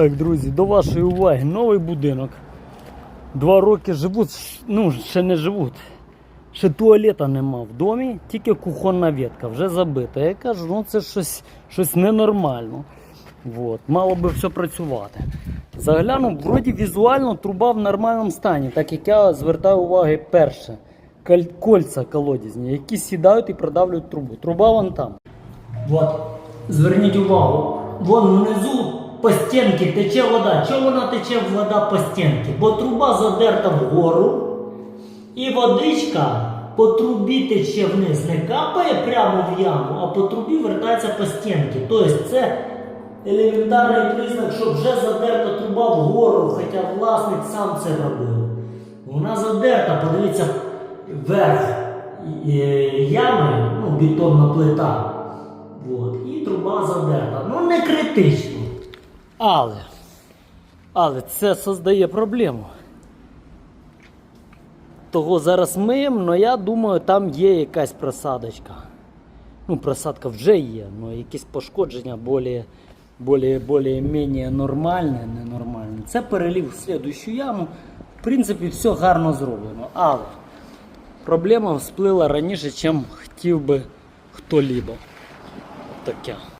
Так, друзі, до вашої уваги новий будинок. Два роки живуть, ну ще не живуть. Ще туалета нема в домі, тільки кухонна ветка, вже забита. Я кажу, ну це щось, щось ненормально. Вот. Мало би все працювати. Заглянув, вроді візуально труба в нормальному стані, так як я звертаю уваги перше. Кольця колодязні, які сідають і продавлюють трубу. Труба вон там. Вот. Зверніть увагу, вон внизу по стінці тече вода. Чому вона тече вода по стінці? Бо труба задерта вгору, і водичка по трубі тече вниз, не капає прямо в яму, а по трубі вертається по стінці. Тобто це елементарний признак, що вже задерта труба вгору, хоча власник сам це робив. Вона задерта, подивіться, верх е, ями, ну, бетонна плита. Вот. І труба задерта. Ну не критично. Але, але це создає проблему. Того зараз миємо, але я думаю, там є якась просадочка. Ну, просадка вже є, але якісь пошкодження більш, більш, більш-менш нормальне, ненормальне. Це перелів в слідущу яму. В принципі, все гарно зроблено. Але проблема всплила раніше, ніж хотів би хто-либо. Таке.